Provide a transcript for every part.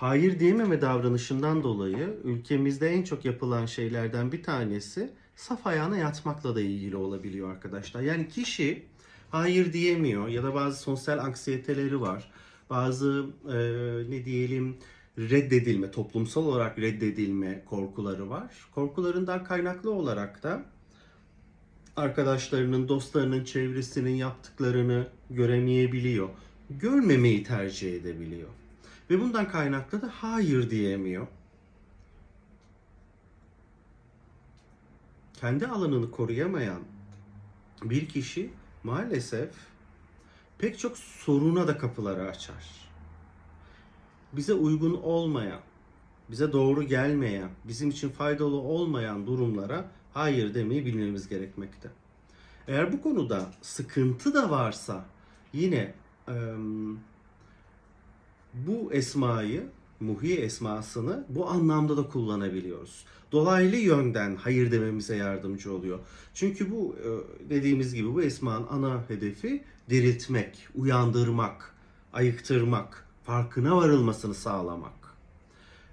hayır diyememe davranışından dolayı ülkemizde en çok yapılan şeylerden bir tanesi saf ayağına yatmakla da ilgili olabiliyor arkadaşlar. Yani kişi hayır diyemiyor ya da bazı sosyal anksiyeteleri var. Bazı e, ne diyelim reddedilme, toplumsal olarak reddedilme korkuları var. Korkularından kaynaklı olarak da arkadaşlarının, dostlarının, çevresinin yaptıklarını göremeyebiliyor. Görmemeyi tercih edebiliyor. Ve bundan kaynaklı da hayır diyemiyor. Kendi alanını koruyamayan bir kişi maalesef pek çok soruna da kapıları açar. Bize uygun olmayan, bize doğru gelmeyen, bizim için faydalı olmayan durumlara hayır demeyi bilmemiz gerekmekte. Eğer bu konuda sıkıntı da varsa yine em, bu esmayı, muhi esmasını bu anlamda da kullanabiliyoruz. Dolaylı yönden hayır dememize yardımcı oluyor. Çünkü bu e, dediğimiz gibi bu esmanın ana hedefi diriltmek, uyandırmak, ayıktırmak, farkına varılmasını sağlamak.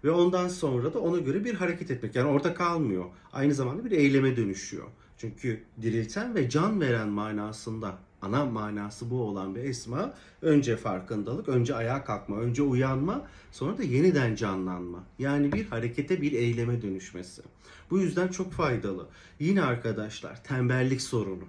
Ve ondan sonra da ona göre bir hareket etmek. Yani orada kalmıyor. Aynı zamanda bir eyleme dönüşüyor. Çünkü dirilten ve can veren manasında ana manası bu olan bir esma önce farkındalık, önce ayağa kalkma, önce uyanma, sonra da yeniden canlanma. Yani bir harekete, bir eyleme dönüşmesi. Bu yüzden çok faydalı. Yine arkadaşlar tembellik sorunu.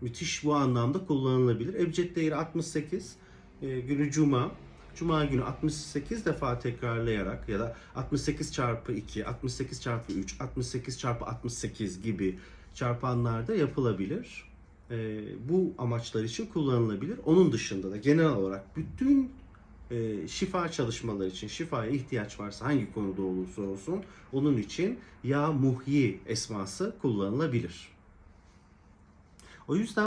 Müthiş bu anlamda kullanılabilir. Ebced değeri 68, e, günü Cuma. Cuma günü 68 defa tekrarlayarak ya da 68 çarpı 2, 68 çarpı 3, 68 çarpı 68 gibi çarpanlarda yapılabilir. E, bu amaçlar için kullanılabilir. Onun dışında da genel olarak bütün e, şifa çalışmaları için şifaya ihtiyaç varsa hangi konuda olursa olsun onun için ya muhyi esması kullanılabilir. O yüzden